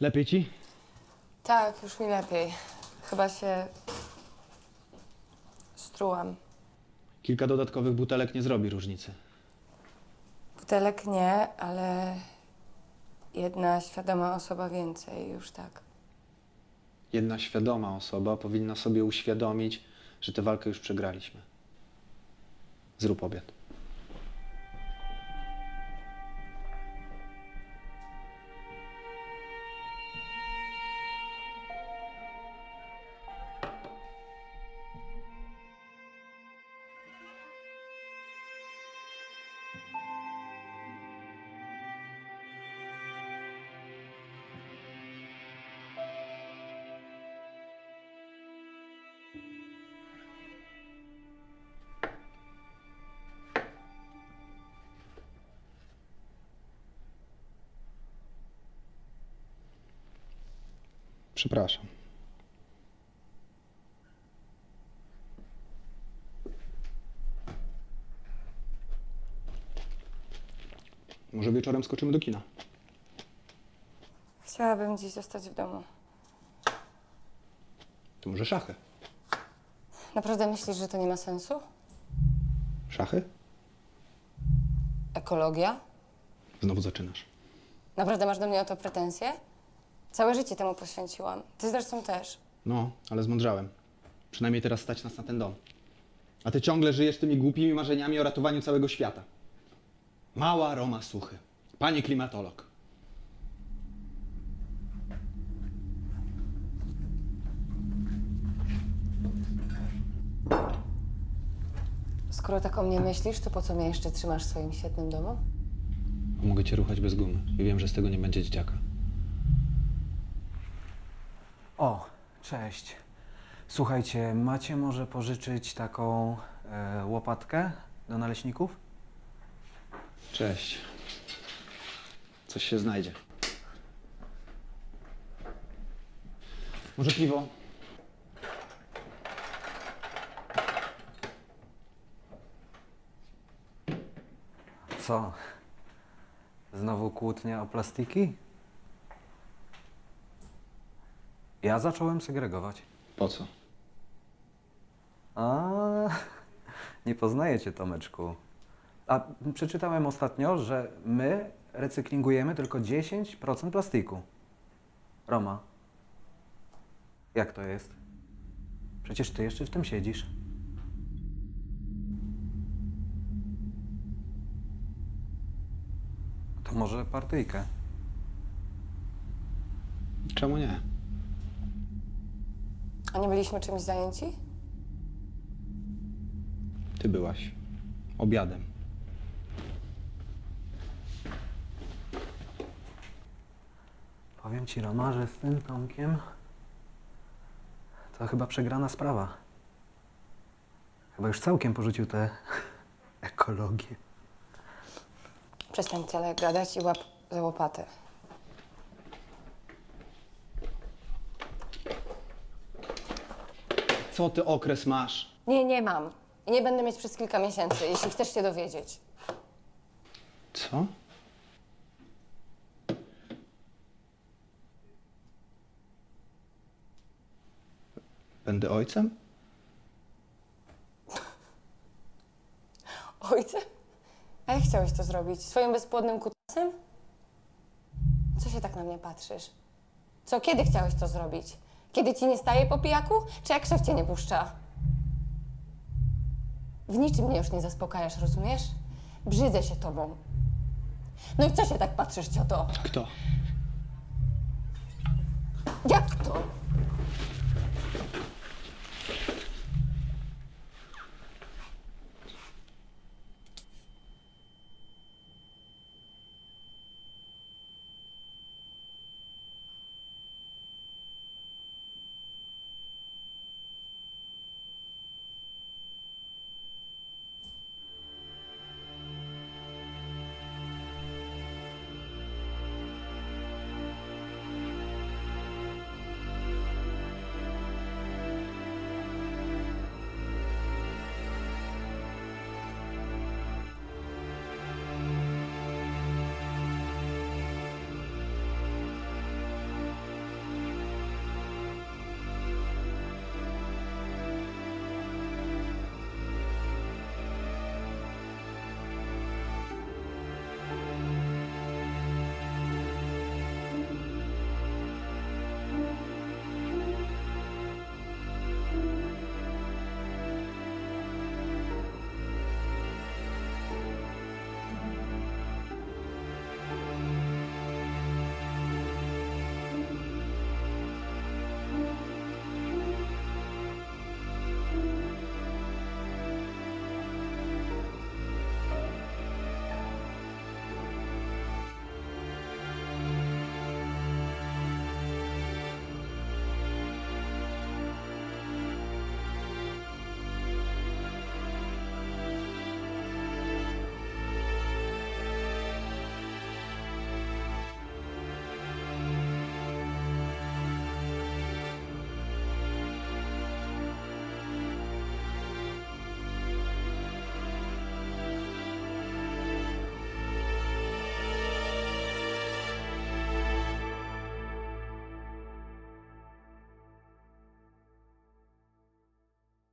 Lepiej ci? Tak, już mi lepiej. Chyba się strułam. Kilka dodatkowych butelek nie zrobi różnicy. Butelek nie, ale jedna świadoma osoba więcej, już tak. Jedna świadoma osoba powinna sobie uświadomić, że tę walkę już przegraliśmy. Zrób obiad. Przepraszam. Może wieczorem skoczymy do kina. Chciałabym dziś zostać w domu. To może szachy? Naprawdę myślisz, że to nie ma sensu? Szachy? Ekologia? Znowu zaczynasz. Naprawdę masz do mnie o to pretensje? Całe życie temu poświęciłam. Ty zresztą też. No, ale zmądrzałem. Przynajmniej teraz stać nas na ten dom. A ty ciągle żyjesz tymi głupimi marzeniami o ratowaniu całego świata. Mała Roma Suchy. Panie klimatolog. Skoro tak o mnie myślisz, to po co mnie jeszcze trzymasz w swoim świetnym domu? Mogę cię ruchać bez gumy i wiem, że z tego nie będzie dzieciaka. O, cześć. Słuchajcie, macie może pożyczyć taką e, łopatkę do naleśników? Cześć. Coś się znajdzie. Może piwo? Co? Znowu kłótnia o plastiki? Ja zacząłem segregować. Po co? A, nie poznaję cię, Tomeczku. A przeczytałem ostatnio, że my recyklingujemy tylko 10% plastiku. Roma, jak to jest? Przecież ty jeszcze w tym siedzisz. To może partyjkę? Czemu nie? A nie byliśmy czymś zajęci? Ty byłaś. Obiadem. Powiem ci, Roma, że z tym Tomkiem to chyba przegrana sprawa. Chyba już całkiem porzucił tę ekologię. Przestań tyle gadać i łap za łopatę. Co ty okres masz? Nie, nie mam. I nie będę mieć przez kilka miesięcy, jeśli chcesz się dowiedzieć. Co? Będę ojcem? Ojcem? A jak chciałeś to zrobić? Swoim bezpłodnym kutasem? Co się tak na mnie patrzysz? Co, kiedy chciałeś to zrobić? Kiedy ci nie staje po pijaku? Czy jak szef cię nie puszcza? W niczym mnie już nie zaspokajasz, rozumiesz? Brzydzę się tobą. No i co się tak patrzysz, cioto? Kto?